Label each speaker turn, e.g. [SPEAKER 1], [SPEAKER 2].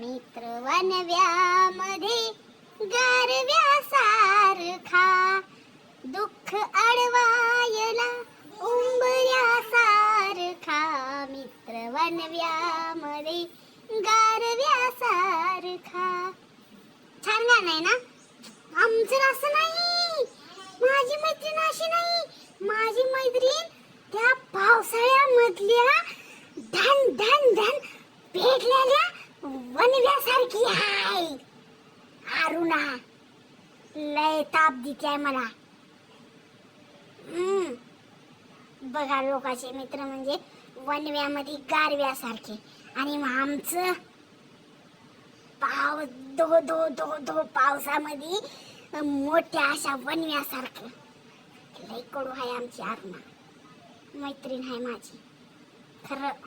[SPEAKER 1] मित्र वनव्यामध्ये गारव्या सारखा दुःख अडवायला उंबऱ्या सारखा मित्र वनव्यामध्ये गारव्या सारखा छान गाणं आहे ना? आमचं असं नाही. माझी मैत्रीण अशी नाही. माझी मैत्रीण त्या पावसाळ्यामधल्या धन धन धन भेटलेल्या वनव्यासारखी हाय अरुणा लय ताप दिते मला. बघा लोकांचे मित्र म्हणजे वनव्यामध्ये गारव्यासारखे. आणि मग आमचं पाव धो धो धो धो पावसामध्ये मोठ्या अशा वनव्यासारखं. लय कडू आहे आमची अरुणा. मैत्रीण आहे माझी. खरं.